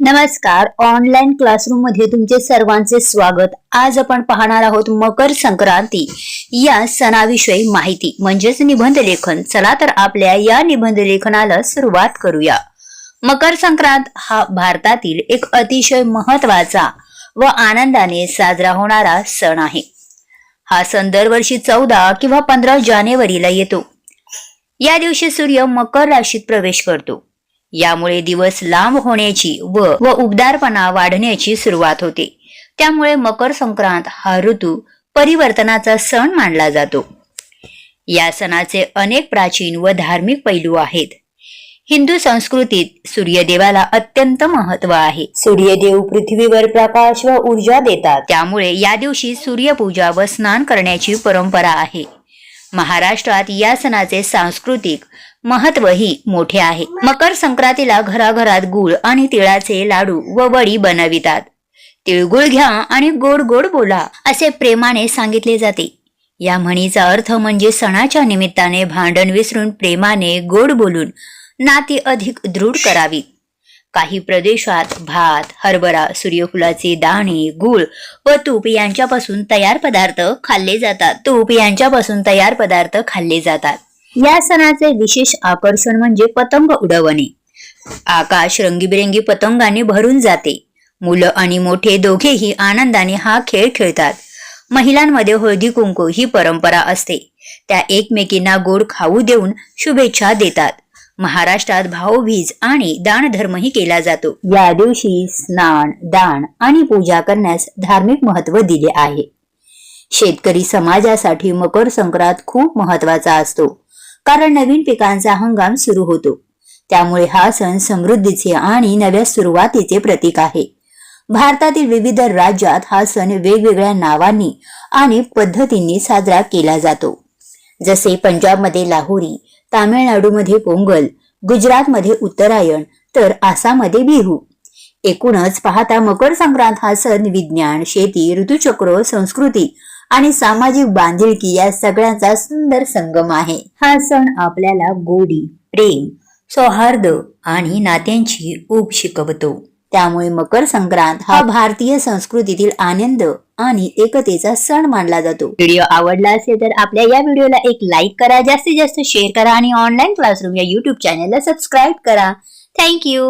नमस्कार. ऑनलाईन क्लासरूममध्ये तुमचे सर्वांचे स्वागत. आज आपण पाहणार आहोत मकर संक्रांती. या सणाविषयी माहिती म्हणजेच निबंध लेखन. चला तर आपल्या या निबंध लेखनाला सुरुवात करूया. मकर संक्रांत हा भारतातील एक अतिशय महत्त्वाचा व आनंदाने साजरा होणारा सण आहे. हा सण दरवर्षी चौदा किंवा पंधरा जानेवारीला येतो. या दिवशी सूर्य मकर राशीत प्रवेश करतो. यामुळे दिवस लांब होण्याची व व उबदारपणा वाढण्याची सुरुवात होते. त्यामुळे मकर संक्रांत हा ऋतू परिवर्तनाचा सण मानला जातो. या सणाचे अनेक प्राचीन व धार्मिक पैलू आहेत. हिंदू संस्कृतीत सूर्यदेवाला अत्यंत महत्त्व आहे. सूर्यदेव पृथ्वीवर प्रकाश व ऊर्जा देतात. त्यामुळे या दिवशी सूर्यपूजा व स्नान करण्याची परंपरा आहे. महाराष्ट्रात या सणाचे सांस्कृतिक महत्वही मोठे आहे. मकर संक्रांतीला घराघरात गुळ आणि तिळाचे लाडू व वडी बनवितात. तिळगुळ घ्या आणि गोड गोड बोला असे प्रेमाने सांगितले जाते. या म्हणीचा अर्थ म्हणजे सणाच्या निमित्ताने भांडण विसरून प्रेमाने गोड बोलून नाती अधिक दृढ करावी. काही प्रदेशात भात हरभरा सूर्यफुलाचे दाणे गुळ व तूप यांच्यापासून तयार पदार्थ खाल्ले जातात. तूप यांच्यापासून तयार पदार्थ खाल्ले जातात. या सणाचे विशेष आकर्षण म्हणजे पतंग उडवणे. आकाश रंगीबेरंगी पतंगाने भरून जाते. मुलं आणि मोठे दोघेही आनंदाने हा खेळ खेळतात. महिलांमध्ये हळदी कुंकू ही परंपरा असते. त्या एकमेकींना गोड खाऊ देऊन शुभेच्छा देतात. महाराष्ट्रात भाऊबीज आणि दानधर्मही केला जातो. या दिवशी स्नान दान आणि पूजा करण्यास धार्मिक महत्त्व दिले आहे. शेतकरी समाजासाठी मकर संक्रांत खूप महत्त्वाचा असतो. कारण नवीन पिकांचा हंगाम सुरू होतो. त्यामुळे हा सण समृद्धीचे आणि नव्या सुरुवातीचे प्रतीक आहे. भारतातील विविध राज्यात हा सण वेगवेगळ्या नावांनी आणि पद्धतींनी साजरा केला जातो. जसे पंजाबमध्ये लाहोरी तामिळनाडूमध्ये पोंगल गुजरातमध्ये उत्तरायण तर आसाममध्ये बिहू. एकूणच पाहता मकर संक्रांत हा सण विज्ञान शेती ऋतुचक्र संस्कृती आणि सामाजिक बांधिलकी या सगळ्यांचा सुंदर संगम आहे. हा सण आपल्याला गोडी प्रेम सौहार्द आणि नात्यांची ऊब शिकवतो. त्यामुळे मकर संक्रांत हा भारतीय संस्कृतीतील आनंद आणि एकतेचा सण मानला जातो. व्हिडिओ आवडला असेल तर आपल्या या व्हिडिओला एक लाईक करा जास्तीत जास्त शेअर करा आणि ऑनलाईन क्लासरूम या युट्यूब चॅनलला सबस्क्राईब करा. Thank you